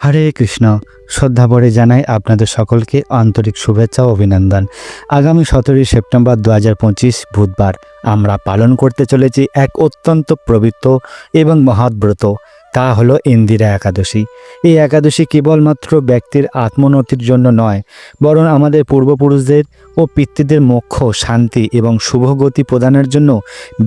হরে কৃষ্ণ। শ্রদ্ধা ভরে জানাই আপনাদের সকলকে আন্তরিক শুভেচ্ছা ও অভিনন্দন। আগামী সতেরোই সেপ্টেম্বর দু হাজার পঁচিশ বুধবার আমরা পালন করতে চলেছি এক অত্যন্ত পবিত্র এবং মহৎ ব্রত, তা হলো ইন্দিরা একাদশী। এই একাদশী কেবলমাত্র ব্যক্তির আত্মোন্নতির জন্য নয়, বরং আমাদের পূর্বপুরুষদের ও পিতৃদের মোক্ষ, শান্তি এবং শুভগতি প্রদানের জন্য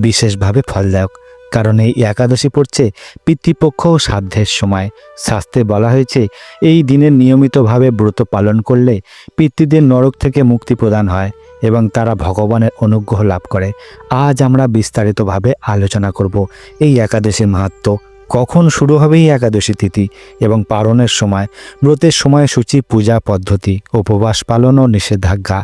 বিশেষভাবে ফলদায়ক। কারণ এই একাদশী পড়ছে পিতৃপক্ষ ও সাধ্যের সময়। শাস্ত্রে বলা হয়েছে, এই দিনের নিয়মিতভাবে ব্রত পালন করলে পিতৃদের নরক থেকে মুক্তি প্রদান হয় এবং তারা ভগবানের অনুগ্রহ লাভ করে। আজ আমরা বিস্তারিতভাবে আলোচনা করব এই একাদশীর মাহাত্ম কখন শুরু হবে এই একাদশী তিথি এবং পালনের সময়, ব্রতের সময়সূচি পূজা পদ্ধতি, উপবাস পালন ও নিষেধাজ্ঞা,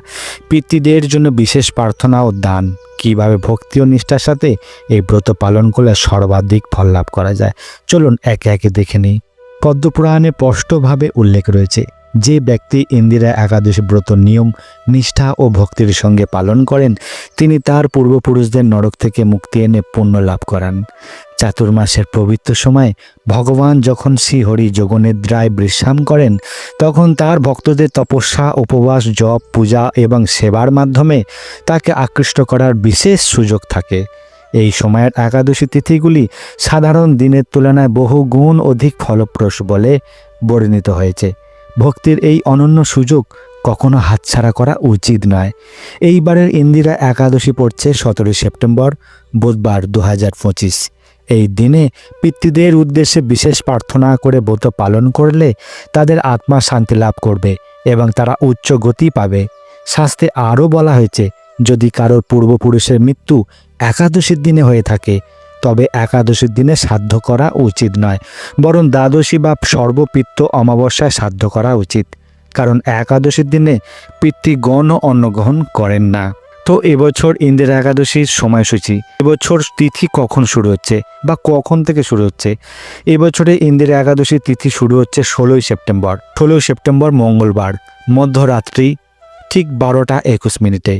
পিতৃদের জন্য বিশেষ প্রার্থনা ও দান। কীভাবে ভক্তি ও নিষ্ঠার সাথে এই ব্রত পালন করলে সর্বাধিক ফল লাভ করা যায়? চলুন একে একে দেখে নিই। পদ্মপুরাণে স্পষ্টভাবে উল্লেখ রয়েছে, যে ব্যক্তি ইন্দিরা একাদশী ব্রত নিয়ম, নিষ্ঠা ও ভক্তির সঙ্গে পালন করেন, তিনি তার পূর্বপুরুষদের নরক থেকে মুক্তি এনে পুণ্য লাভ করান। চাতুর্মাসের পবিত্র সময় ভগবান যখন শ্রীহরি যোগনিদ্রায় বিশ্রাম করেন, তখন তার ভক্তদের তপস্যা, উপবাস, জপ, পূজা এবং সেবার মাধ্যমে তাকে আকৃষ্ট করার বিশেষ সুযোগ থাকে। এই সময়ের একাদশী তিথিগুলি সাধারণ দিনের তুলনায় বহু গুণ অধিক ফলপ্রস বলে বর্ণিত হয়েছে। ভক্তির এই অনন্য সুযোগ কখনো হাতছাড়া করা উচিত নয়। এইবারের ইন্দিরা একাদশী পড়ছে সতেরোই সেপ্টেম্বর, বুধবার দু হাজার পঁচিশ। এই দিনে পিতৃদের উদ্দেশ্যে বিশেষ প্রার্থনা করে ব্রত পালন করলে তাদের আত্মা শান্তি লাভ করবে এবং তারা উচ্চ গতি পাবে। শাস্ত্রে আরও বলা হয়েছে, যদি কারোর পূর্বপুরুষের মৃত্যু একাদশীর দিনে হয়ে থাকে, তবে একাদশীর দিনে সাধ্য করা উচিত নয়, বরং দ্বাদশী বা সর্বপিত্ত অমাবস্যায় সাধ্য করা উচিত, কারণ একাদশীর দিনে পিতৃগণ অন্নগ্রহণ করেন না। তো এবছর ইন্দিরা একাদশীর সময়সূচি। এবছর তিথি কখন শুরু হচ্ছে বা কখন থেকে শুরু হচ্ছে? এবছরে ইন্দিরা একাদশীর তিথি শুরু হচ্ছে ষোলোই সেপ্টেম্বর। ষোলোই সেপ্টেম্বর মঙ্গলবার, মধ্যরাত্রি ঠিক বারোটা একুশ মিনিটে।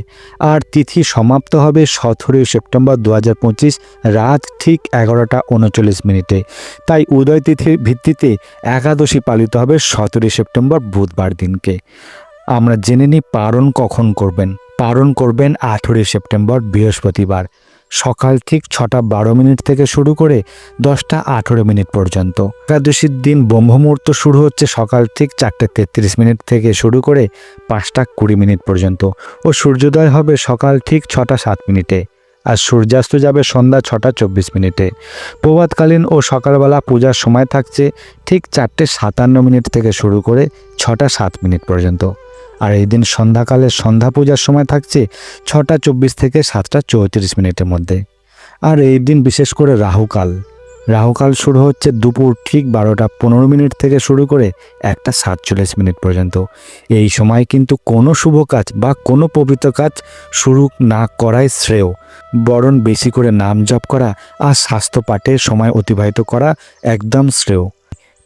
আর তিথি সমাপ্ত হবে সতেরোই সেপ্টেম্বর দু হাজার পঁচিশ রাত ঠিক এগারোটা উনচল্লিশ মিনিটে। তাই উদয় তিথির ভিত্তিতে একাদশী পালিত হবে সতেরোই সেপ্টেম্বর বুধবার দিনকে। আমরা জেনে নিই পালন কখন করবেন। পালন করবেন আঠেরোই সেপ্টেম্বর, বৃহস্পতিবার। সকাল ঠিক ছটা বারো মিনিট থেকে শুরু করে দশটা আঠেরো মিনিট পর্যন্ত। একাদশীর দিন ব্রহ্মমুহূর্ত শুরু হচ্ছে সকাল ঠিক চারটে তেত্রিশ মিনিট থেকে শুরু করে পাঁচটা কুড়ি মিনিট পর্যন্ত ও সূর্যোদয় হবে সকাল ঠিক ছটা সাত মিনিটে আর সূর্যাস্ত যাবে সন্ধ্যা ছটা চব্বিশ মিনিটে। প্রভাতকালীন ও সকালবেলা পূজার সময় থাকছে ঠিক চারটে সাতান্ন মিনিট থেকে শুরু করে ছটা সাত মিনিট পর্যন্ত। আর এই দিন সন্ধ্যাকালে সন্ধ্যা পূজার সময় থাকছে ছটা চব্বিশ থেকে সাতটা চৌত্রিশ মিনিটের মধ্যে। আর এই দিন বিশেষ করে রাহুকাল। রাহুকাল শুরু হচ্ছে দুপুর ঠিক বারোটা পনেরো মিনিট থেকে শুরু করে একটা সাতচল্লিশ মিনিট পর্যন্ত। এই সময় কিন্তু কোনো শুভ কাজ বা কোনো পবিত্র কাজ শুরু না করাই শ্রেয়। বরং বেশি করে নাম জপ করা আর স্বাস্থ্য পাঠের সময় অতিবাহিত করা একদম শ্রেয়।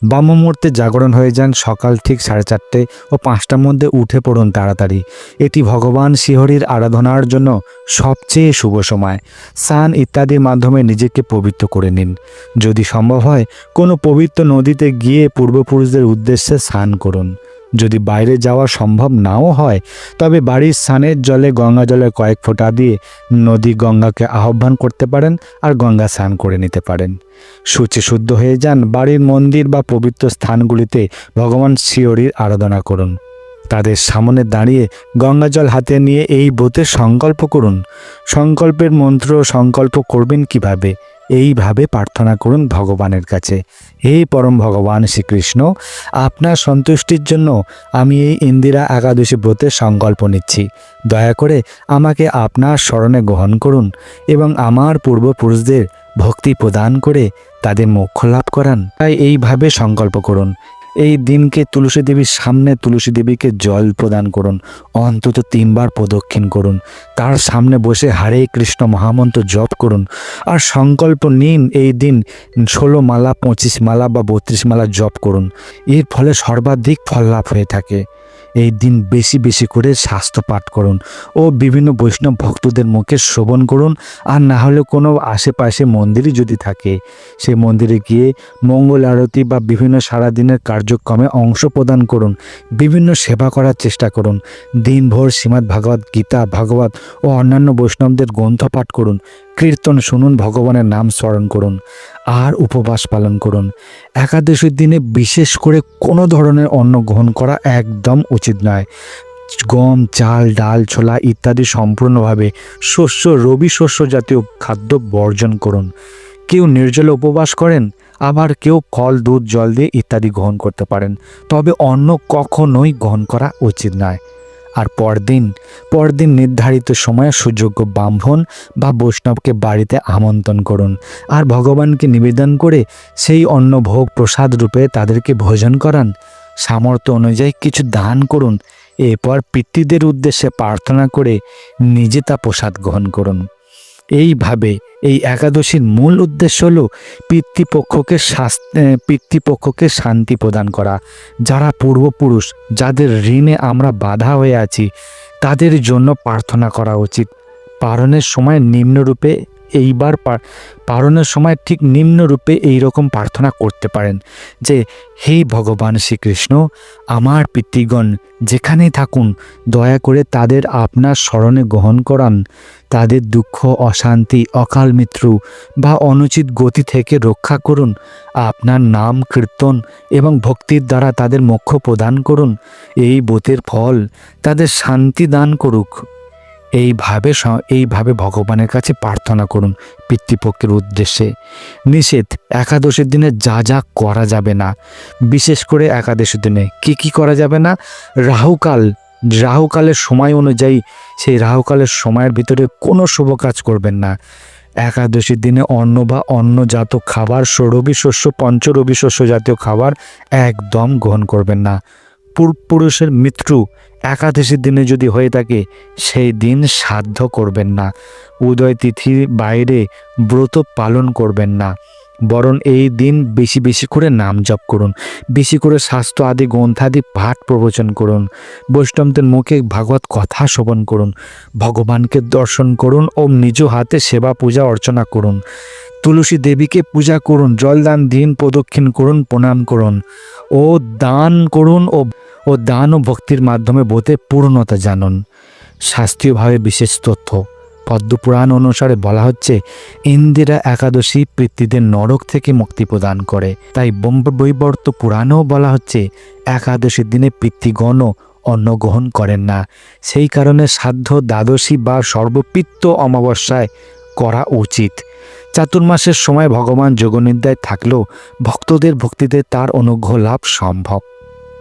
বাম মুহূর্তে জাগরণ হয়ে যান সকাল ঠিক সাড়ে চারটে ও পাঁচটার মধ্যে উঠে পড়ুন তাড়াতাড়ি। এটি ভগবান শিহরির আরাধনার জন্য সবচেয়ে শুভ সময়। স্নান ইত্যাদির মাধ্যমে নিজেকে পবিত্র করে নিন। যদি সম্ভব হয়, কোনো পবিত্র নদীতে গিয়ে পূর্বপুরুষদের উদ্দেশ্যে স্নান করুন। যদি বাইরে যাওয়া সম্ভব নাও হয়, তবে বাড়ির স্নানের জলে গঙ্গা জলে কয়েক ফোঁটা দিয়ে নদী গঙ্গাকে আহ্বান করতে পারেন আর গঙ্গা স্নান করে নিতে পারেন। সূচি শুদ্ধ হয়ে যান, বাড়ির মন্দির বা পবিত্র স্থানগুলিতে ভগবান শিওরির আরাধনা করুন। তাদের সামনে দাঁড়িয়ে গঙ্গাজল হাতে নিয়ে এই ব্রতের সংকল্প করুন। সংকল্পের মন্ত্র সংকল্প করবেন কীভাবে? এইভাবে প্রার্থনা করুন ভগবানের কাছে। হে পরম ভগবান শ্রীকৃষ্ণ, আপনার সন্তুষ্টির জন্য আমি এই ইন্দিরা একাদশী ব্রতের সংকল্প নিচ্ছি। দয়া করে আমাকে আপনার স্মরণে গ্রহণ করুন এবং আমার পূর্বপুরুষদের ভক্তি প্রদান করে তাদের মোক্ষ লাভ করান। তাই এইভাবে সংকল্প করুন। এই দিনকে তুলসী দেবীর সামনে তুলসী দেবীকে জল প্রদান করুন, অন্তত তিনবার প্রদক্ষিণ করুন, তার সামনে বসে হারে কৃষ্ণ মহামন্ত্র জপ করুন, আর সংকল্প নিন এই দিন ষোলো মালা, পঁচিশ মালা বা বত্রিশ মালা জপ করুন। এর ফলে সর্বাধিক ফল লাভ হয়ে থাকে। এই দিন বেশি বেশি করে স্বাস্থ্য পাঠ করুন ও বিভিন্ন বৈষ্ণব ভক্তদের মুখে শ্রবণ করুন, আর না হলে কোনো আশেপাশে মন্দিরই যদি থাকে, সেই মন্দিরে গিয়ে মঙ্গল আরতি বা বিভিন্ন সারাদিনের কার্যক্রমে অংশ প্রদান করুন, বিভিন্ন সেবা করার চেষ্টা করুন, দিনভর শ্রীমদ্ ভাগবত গীতা, ভাগবত ও অন্যান্য বৈষ্ণবদের গ্রন্থ পাঠ করুন কীর্তন শুনুন, ভগবানের নাম স্মরণ করুন, আর উপবাস পালন করুন। একাদশীর দিনে বিশেষ করে কোনো ধরনের অন্ন গ্রহণ করা একদম উচিত নয়। গম, চাল, ডাল, ছোলা ইত্যাদি সম্পূর্ণভাবে শস্য, রবি শস্য জাতীয় খাদ্য বর্জন করুন। কেউ নির্জলে উপবাস করেন, আবার কেউ ফল, দুধ, জল দিয়ে ইত্যাদি গ্রহণ করতে পারেন। তবে অন্ন কখনোই গ্রহণ করা উচিত নয়। আর পরদিন পরদিন নির্ধারিত সময়ে সুযোগ্য ব্রাহ্মণ বা বৈষ্ণবকে বাড়িতে আমন্ত্রণ করুন। আর ভগবানকে নিবেদন করে সেই অন্ন ভোগ প্রসাদ রূপে তাদেরকে ভোজন করান। সামর্থ্য অনুযায়ী কিছু দান করুন। এরপর পিতৃদের উদ্দেশ্যে প্রার্থনা করে নিজে তা প্রসাদ গ্রহণ করুন। এইভাবে এই একাদশীর মূল উদ্দেশ্য হল পিতৃপক্ষকে পিতৃপক্ষকে শান্তি প্রদান করা। যারা পূর্বপুরুষ, যাদের ঋণে আমরা বাধা হয়ে আছি, তাদের জন্য প্রার্থনা করা উচিত। পারণের সময় নিম্নরূপে এইবার পা- পালনের সময় ঠিক নিম্নরূপে এই রকম প্রার্থনা করতে পারেন যে, হে ভগবান শ্রীকৃষ্ণ, আমার পিতৃগণ, যেখানেই থাকুন, দয়া করে তাদের আপনার স্মরণে গ্রহণ করান। তাদের দুঃখ, অশান্তি, অকাল মৃত্যু বা অনুচিত গতি থেকে রক্ষা করুন। আপনার নাম কীর্তন এবং ভক্তির দ্বারা তাদের মোক্ষ প্রদান করুন। এই বোতের ফল তাদের শান্তি দান করুক। এইভাবে এইভাবে ভগবানের কাছে প্রার্থনা করুন পিতৃপক্ষের উদ্দেশ্যে। নিষেধ, একাদশীর দিনে যা যা করা যাবে না। বিশেষ করে একাদশীর দিনে কি কি করা যাবে না? রাহুকাল, রাহুকালের সময় অনুযায়ী সেই রাহুকালের সময়ের ভিতরে কোনো শুভ কাজ করবেন না। একাদশীর দিনে অন্ন বা অন্নজাত খাবার রবি শস্য পঞ্চরবি শস্য জাতীয় খাবার একদম গ্রহণ করবেন না। পূর্বপুরুষের মৃত্যু একাদশীর দিনে যদি হয়ে থাকে, সেই দিন সাধ্য করবেন না। উদয় তিথির বাইরে ব্রত পালন করবেন না। বরং এই দিন বেশি বেশি করে নাম জপ করুন। বেশি করে স্বাস্থ্য আদি গ্রন্থাদি পাঠ প্রবচন করুন। বৈষ্ণবদের মুখে ভাগবত কথা শোভন করুন। ভগবানকে দর্শন করুন ও নিজ হাতে সেবা পূজা অর্চনা করুন। তুলসী দেবীকে পূজা করুন, জলদান দিন প্রদক্ষিণ করুন, প্রণাম করুন ও দান করুন ও ও দান ও ভক্তির মাধ্যমে বোধে পূর্ণতা জানুন। শাস্ত্রীয়ভাবে বিশেষ তথ্য, পদ্মপুরাণ অনুসারে বলা হচ্ছে, ইন্দিরা একাদশী পিতৃদের নরক থেকে মুক্তি প্রদান করে। তাই বৈবর্ত পুরাণেও বলা হচ্ছে, একাদশীর দিনে পিতৃগণও অন্ন গ্রহণ করেন না। সেই কারণে সাধ্য, দ্বাদশী বা সর্বপিত্ত অমাবস্যায় করা উচিত। চাতুর্মাসের সময় ভগবান যোগনিদ্রায় থাকলেও ভক্তদের ভক্তিতে তার অনুগ্রহ লাভ সম্ভব।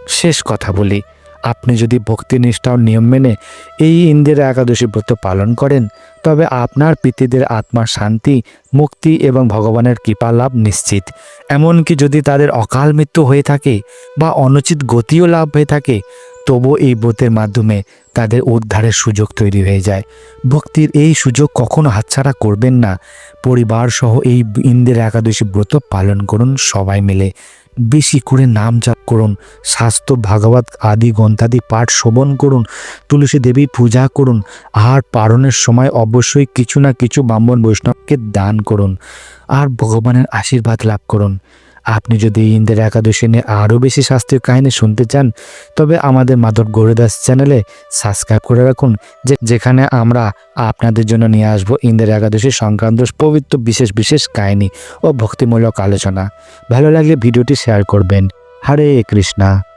শেষ কথা বলি। আপনি যদি ভক্তিনিষ্ঠা ও নিয়ম মেনে এই ইন্দিরা একাদশী ব্রত পালন করেন, তবে আপনার পিতৃদের আত্মার শান্তি, মুক্তি এবং ভগবানের কৃপা লাভ নিশ্চিত। এমনকি যদি তাদের অকাল মৃত্যু হয়ে থাকে বা অনুচিত গতিও লাভ হয়ে থাকে, তবু এই ব্রতের মাধ্যমে তাদের উদ্ধারের সুযোগ তৈরি হয়ে যায়। ভক্তির এই সুযোগ কখনো হাতছাড়া করবেন না। পরিবার সহ এই ইন্দিরা একাদশী ব্রত পালন করুন সবাই মিলে। বেশি করে নাম জাপ করুন স্বাস্থ্য ভাগবত আদি, গ্রন্থাদি, পাঠ শোভন করুন, তুলসী দেবী পূজা করুন, আর পারণের সময় অবশ্যই কিছু না কিছু ব্রাহ্মণ বৈষ্ণবকে দান করুন, আর ভগবানের আশীর্বাদ লাভ করুন। আপনি যদি ইন্দ্র একাদশী নিয়ে আরও বেশি শাস্ত্রীয় কাহিনী শুনতে চান, তবে আমাদের মাধব গৌরদাস চ্যানেলে সাবস্ক্রাইব করে রাখুন, যে যেখানে আমরা আপনাদের জন্য নিয়ে আসব ইন্দ্র একাদশী সংক্রান্ত পবিত্র বিশেষ বিশেষ কাহিনী ও ভক্তিমূলক আলোচনা। ভালো লাগলে ভিডিওটি শেয়ার করবেন। হরে কৃষ্ণা।